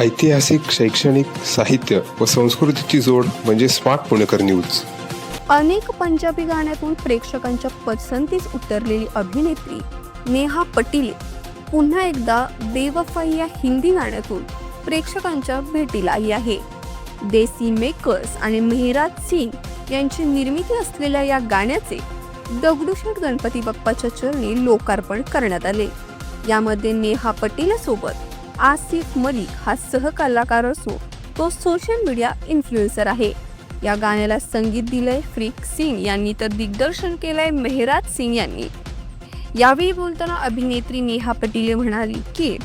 ऐतिहासिक शैक्षणिक साहित्य व संस्कृतीची जोड म्हणजे स्मार्ट पुणेकर न्यूज. अनेक पंजाबी गाण्यातून प्रेक्षकांच्या पसंतीस उतरलेली अभिनेत्री नेहा पटील पुन्हा एकदा बेवफाई या हिंदी गाण्यातून प्रेक्षकांच्या भेटीला आली आहे. देसी मेकर्स आणि मेहराज सिंग यांची निर्मिती असलेल्या या गाण्याचे दगडूशेठ गणपती बाप्पाच्या चरणी लोकार्पण करण्यात आले. यामध्ये नेहा पटेलासोबत आसिफ मलिक हा सहकलाकार असून तो सोशल मीडिया इन्फ्लुएन्सर आहे. या गाण्याला संगीत दिलंय फ्रिक सिंग यांनी तर दिग्दर्शन केलंय मेहराज सिंग यांनी. यावेळी बोलताना अभिनेत्री नेहा पटिले म्हणाली की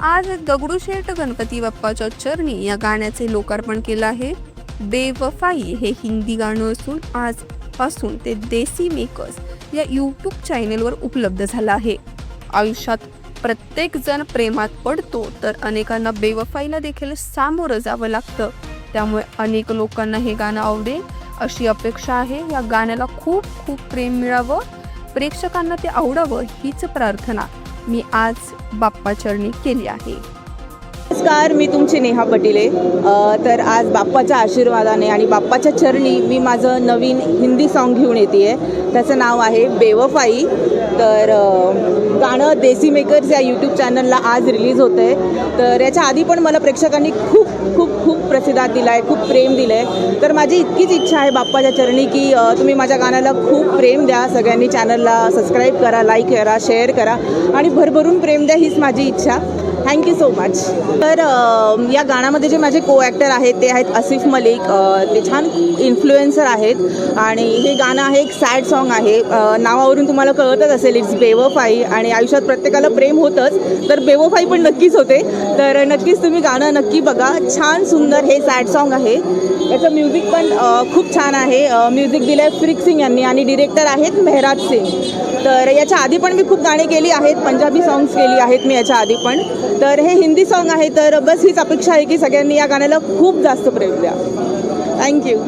आज दगडूशेठ गणपती बाप्पाच्या चरणी या गाण्याचे लोकार्पण केलं आहे. बेवफाई हे हिंदी गाणं असून आजपासून ते देसी मेकर्स या यूट्यूब चॅनेलवर उपलब्ध झालं आहे. आयुष्यात प्रत्येक जण प्रेमात पडतो तर अनेकांना बेवफाईला देखील सामोरं जावं लागतं. त्यामुळे अनेक लोकांना हे गाणं आवडेल. अशी अपेक्षा आहे. या गाण्याला खूप खूप प्रेम मिळावं. प्रेक्षकांना ते आवडावं हीच प्रार्थना मी आज बाप्पाचरणी केली आहे. नमस्कार मी तुमची नेहा पटिले. तर आज बाप्पाच्या आशीर्वादाने आणि बाप्पाच्या चरणी मी माझं नवीन हिंदी सॉन्ग घेऊन येते आहे त्याचं नाव आहे बेवफाई. तर गाणं देसी मेकर्स या यूट्यूब चॅनलला आज रिलीज होतं आहे तर याच्या आधी पण मला प्रेक्षकांनी खूप खूप खूप प्रतिसाद दिला आहे खूप प्रेम दिलं आहे तर माझी इतकीच इच्छा आहे बाप्पाच्या चरणी की तुम्ही माझ्या गाण्याला खूप प्रेम द्या. सगळ्यांनी चॅनलला सबस्क्राईब करा लाईक करा शेअर करा आणि भरभरून प्रेम द्या हीच माझी इच्छा. थँक्यू सो मच तर या गाण्यामध्ये जे माझे को ॲक्टर आहेत ते आहेत आसिफ मलिक. ते छान इन्फ्लुएन्सर आहेत. आणि हे गाणं आहे एक सॅड सॉन्ग आहे. नावावरून तुम्हाला कळतच असेल इट्स बेवफाई आणि आयुष्यात प्रत्येकाला प्रेम होतंच. तर बेवफाई पण नक्कीच होते. तर नक्कीच तुम्ही गाणं नक्की बघा. छान सुंदर हे सॅड सॉन्ग आहे. याचं म्युझिक पण खूप छान आहे. म्युझिक दिलं आहे फ्रिक सिंग यांनी आणि डिरेक्टर आहेत मेहराज सिंग तर याच्या आधी पण मी खूप गाणी केली आहेत. पंजाबी सॉंग्स केली आहेत मी याच्या आधी पण. तर हे हिंदी सॉन्ग आहे तर बस हीच अपेक्षा आहे की सगळ्यांनी या गाण्याला खूप जास्त प्रेम द्या. थँक्यू